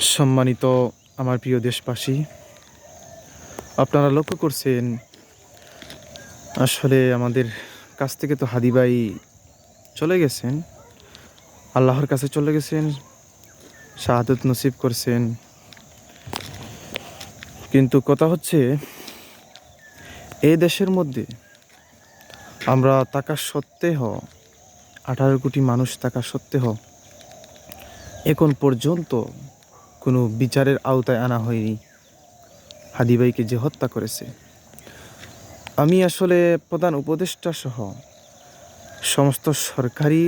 সম্মানিত আমার প্রিয় দেশবাসী, আপনারা লক্ষ্য করছেন, আসলে আমাদের কাছ থেকে তো হাদিবাই চলে গেছেন, আল্লাহর কাছে চলে গেছেন, শাহাদত নসিব করছেন। কিন্তু কথা হচ্ছে এই দেশের মধ্যে আমরা থাকা সত্ত্বেও, আঠারো কোটি মানুষ থাকা সত্ত্বেও, এখন পর্যন্ত কোনো বিচারের আওতায় আনা হয়নি। হাদিবাইকে যে হত্যা করেছে। আমি আসলে প্রধান উপদেষ্টা সহ সমস্ত সরকারি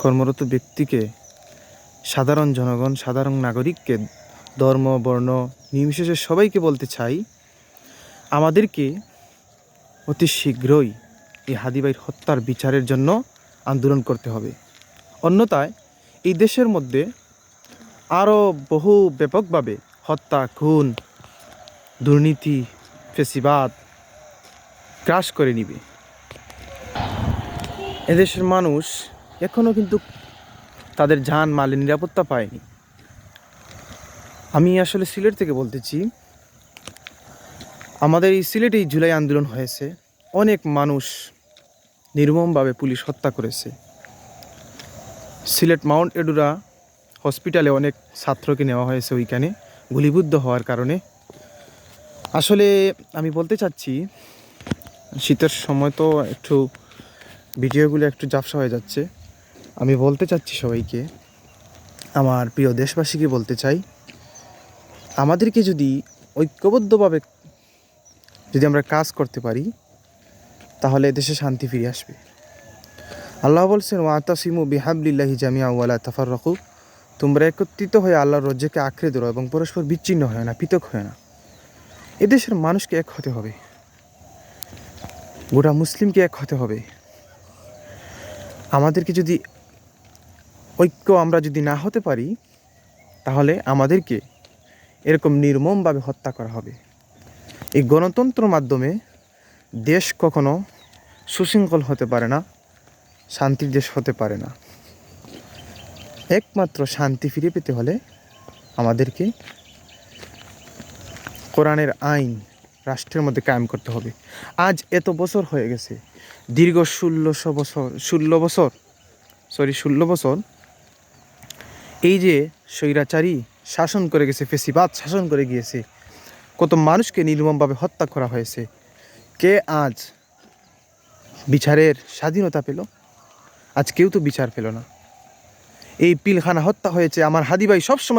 কর্মরত ব্যক্তিকে, সাধারণ জনগণ, সাধারণ নাগরিককে, ধর্ম, বর্ণ, নির্বিশেষে সবাইকে বলতে চাই, আমাদেরকে অতি শীঘ্রই এই হাদিবাইর হত্যার বিচারের জন্য আন্দোলন করতে হবে। অন্যথায় এই দেশের মধ্যে আরও বহু ব্যাপকভাবে হত্যা, খুন, দুর্নীতি, ফেসিবাদ গ্রাস করে নিবে। এদেশের মানুষ এখনও কিন্তু তাদের যান মালের নিরাপত্তা পায়নি। আমি আসলে সিলেট থেকে বলতেছি, আমাদের এই সিলেটেই জুলাই আন্দোলন হয়েছে। অনেক মানুষ নির্মমভাবে পুলিশ হত্যা করেছে। সিলেট মাউন্ট এডুরা হসপিটালে অনেক ছাত্রকে নেওয়া হয়েছে ওইখানে গুলিবুদ্ধ হওয়ার কারণে। আসলে আমি বলতে চাচ্ছি, শীতের সময় তো একটু ভিডিওগুলো একটু জাপসা হয়ে যাচ্ছে। আমি বলতে চাচ্ছি সবাইকে, আমার প্রিয় দেশবাসীকে বলতে চাই, আমাদেরকে যদি ঐক্যবদ্ধভাবে যদি আমরা কাজ করতে পারি, তাহলে দেশে শান্তি ফিরে আসবে। আল্লাহ বলছেন ওয়াতাসিমু বিহাবলিল্লাহি জামিয়া ওয়ালা তাফার রাখু তোমরা একত্রিত হয়ে আল্লাহর রজ্জাকে আঁকড়ে ধরো এবং পরস্পর বিচ্ছিন্ন হয় না, পৃথক হয় না। এদেশের মানুষকে এক হতে হবে। গোটা মুসলিমকে এক হতে হবে। আমাদেরকে যদি ঐক্য আমরা যদি না হতে পারি, তাহলে আমাদেরকে এরকম নির্মমভাবে হত্যা করা হবে। এই গণতন্ত্র মাধ্যমে দেশ কখনো সুশৃঙ্খল হতে পারে না, শান্তির দেশ হতে পারে না। একমাত্র শান্তি ফিরে পেতে হলে আমাদেরকে কোরআনের আইন রাষ্ট্রের মধ্যে কায়েম করতে হবে। আজ এত বছর হয়ে গেছে, দীর্ঘ ষোলোশো বছর, ষোলো বছর সরি ষোলো বছর, এই যে স্বৈরাচারী শাসন করে গেছে, ফেসিবাদ শাসন করে গিয়েছে, কত মানুষকে নির্মমভাবে হত্যা করা হয়েছে, কে আজ বিচারের স্বাধীনতা পেল? আজ কেউ তো বিচার পেল না। এই পিলখানা হত্যা হয়েছে। আমার হাদিভাই সবসময়